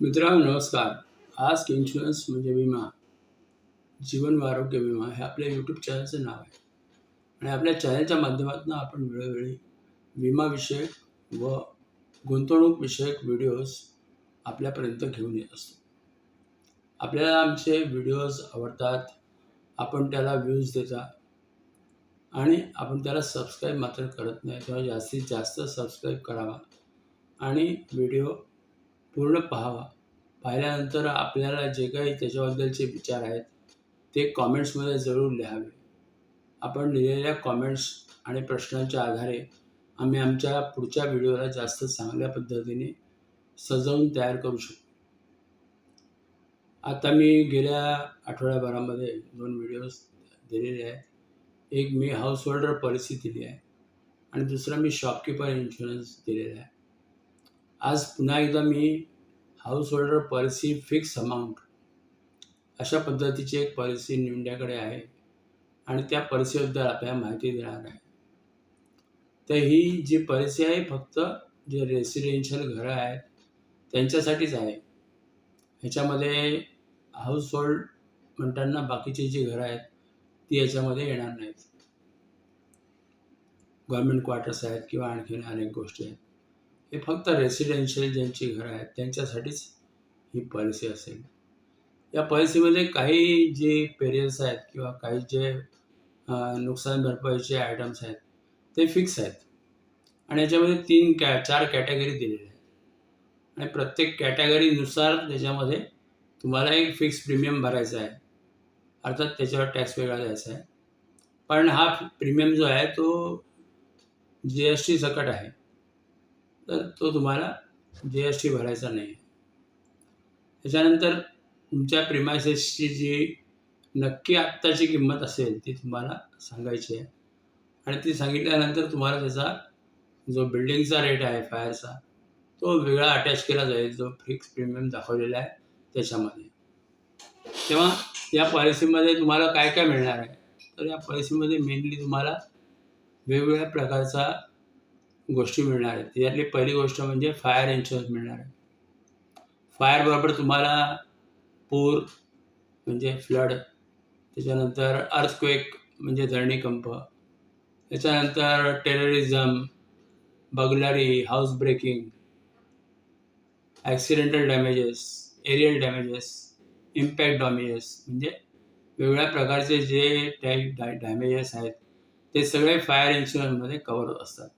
मित्रांनो नमस्कार. आज इन्शुरन्स म्हणजे विमा. जीवन व आरोग्य विमा हे आपल्या यूट्यूब चॅनलचं नाव आहे. आणि आपल्या चॅनलच्या माध्यमातून आपण वेळोवेळी विमाविषयक व गुंतवणूकविषयक व्हिडिओज आपल्यापर्यंत घेऊन येत असतो. आपल्याला आमचे व्हिडिओज आवडतात. आपण त्याला व्ह्यूज देता. आणि आपण त्याला सबस्क्राईब मात्र करत नाही तेव्हा जास्तीत जास्त सबस्क्राईब करावा. आणि व्हिडिओ पूर्ण पाहावा. पाहिल्यानंतर आपल्याला जे काही त्याच्याबद्दलचे विचार आहेत ते कॉमेंट्समध्ये जरूर लिहावे. आपण लिहिलेल्या कॉमेंट्स आणि प्रश्नांच्या आधारे आम्ही आमच्या पुढच्या व्हिडिओला जास्त चांगल्या पद्धतीने सजवून तयार करू शकतो आता मी गेल्या आठवड्याभरामध्ये दोन व्हिडिओज दिलेले आहेत. एक मी हाऊस होल्डर पॉलिसी दिली आहे आणि दुसरा मी शॉपकीपर इन्शुरन्स दिलेला आहे. आज पुन्हा एकदा मी house holder policy fix amount अशा पद्धतीची एक पॉलिसी इंडियाकडे आहे आणि त्या पॉलिसीबद्दल आपल्याला माहिती देणार आहे. तर ही जी पॉलिसी आहे फक्त जे रेसिडेन्शियल घरं आहेत त्यांच्यासाठीच आहे. ह्याच्यामध्ये हाऊस होल्ड म्हणताना बाकीची जी घरं आहेत ती याच्यामध्ये येणार नाहीत. गव्हर्मेंट क्वार्टर्स आहेत किंवा आणखीन अनेक गोष्टी आहेत. हे फक्त रेसिडेन्शियल ज्यांची घरं आहेत. त्यांच्यासाठीच ही पॉलिसी असेल. या पॉलिसीमध्ये काही जे पेरियल्स आहेत किंवा काही जे नुकसान भरपाईचे आयटम्स आहेत ते फिक्स आहेत. आणि याच्यामध्ये तीन कॅ चार कॅटेगरी दिलेल्या आहेत. आणि प्रत्येक कॅटेगरीनुसार त्याच्यामध्ये तुम्हाला एक फिक्स प्रीमियम भरायचा आहे. अर्थात त्याच्यावर टॅक्स वेगळा द्यायचा आहे. पण हा प्रीमियम जो आहे तो जी एस टी सकट आहे. तर तो तुम्हाला जी एस टी भरायचा नाही. त्याच्यानंतर तुमच्या प्रिमायसेसची जी नक्की आत्ताची किंमत असेल ती तुम्हाला सांगायची आहे. आणि ती सांगितल्यानंतर तुम्हाला त्याचा जो बिल्डिंगचा रेट आहे फायरचा तो वेगळा अटॅच केला जाईल जो फिक्स प्रीमियम दाखवलेला आहे त्याच्यामध्ये. तेव्हा या पॉलिसीमध्ये तुम्हाला काय काय मिळणार आहे? तर या पॉलिसीमध्ये मेनली तुम्हाला वेगवेगळ्या प्रकारचा गोष्टी मिळणार आहेत. त्यातली पहिली गोष्ट म्हणजे फायर इन्शुरन्स मिळणार आहे. फायरबरोबर तुम्हाला पूर म्हणजे फ्लड त्याच्यानंतर अर्थक्वेक म्हणजे धरणीकंप त्याच्यानंतर terrorism burglary house breaking accidental damages aerial damages impact damages म्हणजे वेगवेगळ्या प्रकारचे जे टाईप डॅमेजेस आहेत ते सगळे फायर इन्शुरन्समध्ये कवर असतात.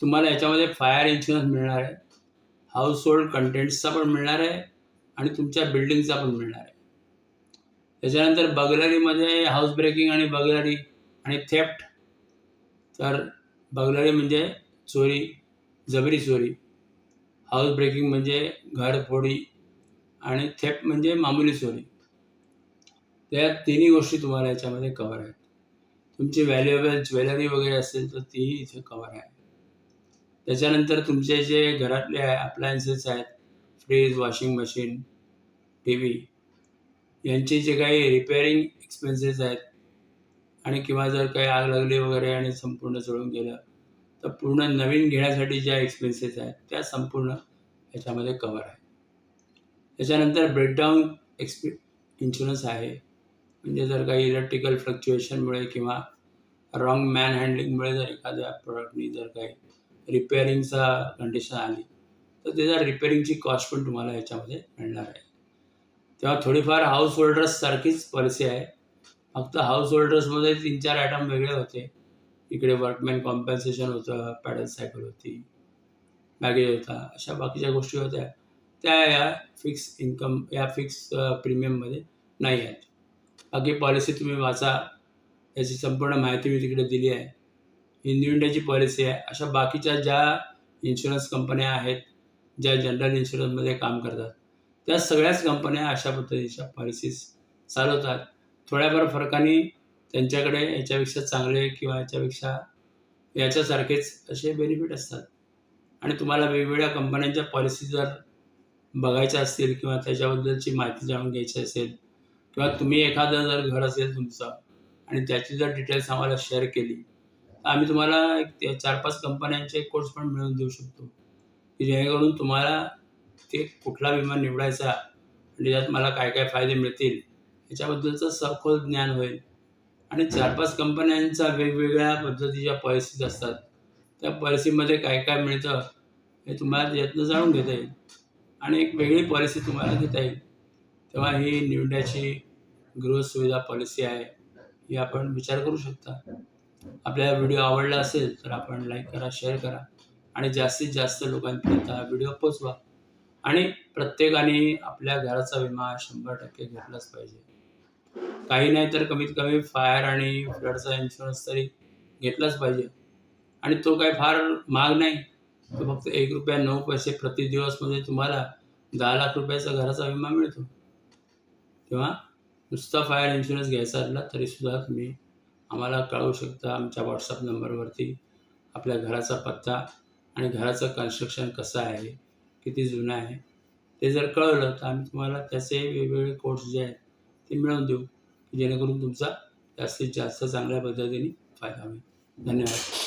तुम्हाला याच्यामध्ये फायर इन्शुरन्स मिळणार आहे. हाऊस होल्ड कंटेंट्सचा पण मिळणार आहे आणि तुमच्या बिल्डिंगचा पण मिळणार आहे. त्याच्यानंतर बगलरीमध्ये हाऊस ब्रेकिंग आणि बगलरी आणि थेफ्ट तर बगलरी म्हणजे चोरी जबरी चोरी. हाऊस ब्रेकिंग म्हणजे घरफोडी आणि थेफ्ट म्हणजे मामूली चोरी. त्या तिन्ही गोष्टी तुम्हाला याच्यामध्ये कवर आहेत. तुमची व्हॅल्युएबल ज्वेलरी वगैरे असेल तर तीही इथे कवर आहे. त्याच्यानंतर तुमचे जे घरातले अप्लायन्सेस आहेत fridge washing machine T V यांचे जे काही रिपेअरिंग एक्सपेन्सेस आहेत आणि किंवा जर काही आग लागली वगैरे आणि संपूर्ण जळून गेलं तर पूर्ण नवीन घेण्यासाठी ज्या एक्सपेन्सेस आहेत त्या संपूर्ण ह्याच्यामध्ये कवर आहे त्याच्यानंतर ब्रेकडाऊन एक्सपे इन्शुरन्स आहे. म्हणजे जर काही इलेक्ट्रिकल फ्लक्च्युएशनमुळे किंवा रॉंग मॅन हँडलिंगमुळे जर एखाद्या प्रॉडक्टनी जर काही रिपेअरिंगचा कंडिशन आली तर त्याच्या रिपेअरिंगची कॉस्ट पण तुम्हाला याच्यामध्ये मिळणार आहे. तेव्हा थोडीफार हाऊस होल्डर्ससारखीच पॉलिसी आहे. फक्त हाऊस होल्डर्समध्ये तीन चार आयटम वेगळे होते. इकडे वर्कमॅन कॉम्पन्सेशन होतं पॅडल सायकल होती बॅगेज होता अशा बाकीच्या गोष्टी होत्या. त्या या फिक्स इन्कम या फिक्स प्रीमियममध्ये नाही आहेत. बाकी पॉलिसी तुम्ही वाचा याची संपूर्ण माहिती मी तिकडे दिली आहे. हिंदू इंडियाची पॉलिसी आहे. अशा बाकीच्या ज्या इन्शुरन्स कंपन्या आहेत ज्या जनरल इन्शुरन्समध्ये काम करतात त्या सगळ्याच कंपन्या अशा पद्धतीच्या पॉलिसीज चालवतात. थोड्याफार फरकाने त्यांच्याकडे याच्यापेक्षा चांगले किंवा याच्यापेक्षा याच्यासारखेच असे बेनिफिट असतात. आणि तुम्हाला वेगवेगळ्या कंपन्यांच्या पॉलिसी जर बघायच्या असतील किंवा त्याच्याबद्दलची माहिती जाणून घ्यायची असेल किंवा तुम्ही एखादं जर घर असेल तुमचं आणि त्याची जर डिटेल्स आम्हाला शेअर केली आम्ही तुम्हाला एक ते चार पाच कंपन्यांचे कोर्स पण मिळवून देऊ शकतो. की जेणेकरून तुम्हाला ते कुठला विमा निवडायचा आणि त्यात मला काय काय फायदे मिळतील याच्याबद्दलचं सखोल ज्ञान होईल. आणि चार पाच कंपन्यांचा वेगवेगळ्या पद्धतीच्या पॉलिसीज असतात. त्या पॉलिसीमध्ये काय काय मिळतं हे तुम्हाला यातनं जाणून घेता येईल. आणि एक वेगळी पॉलिसी तुम्हाला घेता येईल. तेव्हा ही निवडण्याची गृहसुविधा पॉलिसी आहे ही आपण विचार करू शकता. आपल्याला व्हिडिओ आवडला असेल तर आपण लाईक करा शेअर करा. आणि जास्तीत जास्त लोकांपर्यंत हा व्हिडिओ पोचवा आणि प्रत्येकाने आपल्या घराचा विमा शंभर टक्के घेतलाच पाहिजे. काही नाही तर कमीत कमी फायर आणि फ्लडचा इन्शुरन्स तरी घेतलाच पाहिजे. आणि तो काय फार महाग नाही. तो फक्त एक रुपया नऊ पैसे प्रति म्हणजे तुम्हाला दहा लाख रुपयाचा घराचा विमा मिळतो. किंवा नुसता फायर इन्शुरन्स घ्यायचा असला तरीसुद्धा तुम्ही आम्हाला कळवू शकता आमच्या व्हॉट्सअप नंबरवरती आपल्या घराचा पत्ता आणि घराचं कन्स्ट्रक्शन कसं आहे किती जुनं आहे. ते जर कळवलं तर आम्ही तुम्हाला त्याचे वेगवेगळे कोर्स जे आहेत ते मिळवून देऊ जेणेकरून तुमचा जास्तीत जास्त चांगल्या पद्धतीने फायदा होईल. धन्यवाद.